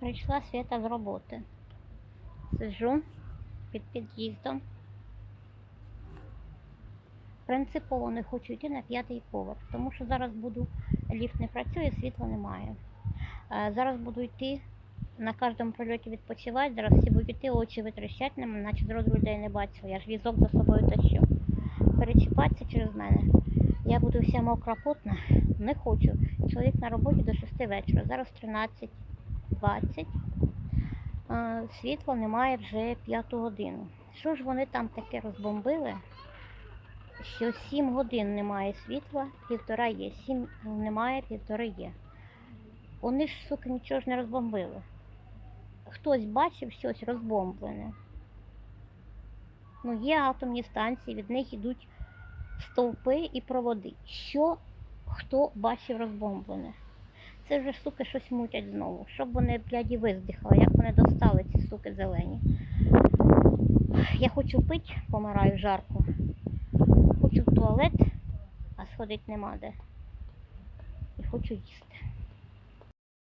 Прийшла свята з роботи. Сиджу під під'їздом. Принципово не хочу йти на п'ятий поверх, тому що зараз буду, ліфт не працює, світла немає. Е, зараз буду йти на кожному прольоті відпочивати, зараз всі будуть йти, очі витріщать на мене, наче дорослих людей не бачила. Я ж візок за собою тащу. Перечіпатися через мене. Я буду вся мокра потна, не хочу. Чоловік на роботі до 6 вечора, зараз 13. 20. Світла немає вже п'яту годину. Що ж вони там таке розбомбили? Що 7 годин немає світла, півтора є, 7 немає, півтора є. Вони ж, сука, нічого ж не розбомбили. Хтось бачив щось розбомблене. Ну, є атомні станції, від них йдуть стовпи і проводи. Що хто бачив розбомблене? Це вже суки щось мутять знову. Щоб вони, бляді, виздихали, як вони достали ці суки зелені. Я хочу пити, помираю жарко. Хочу в туалет, а сходити нема де. І хочу їсти.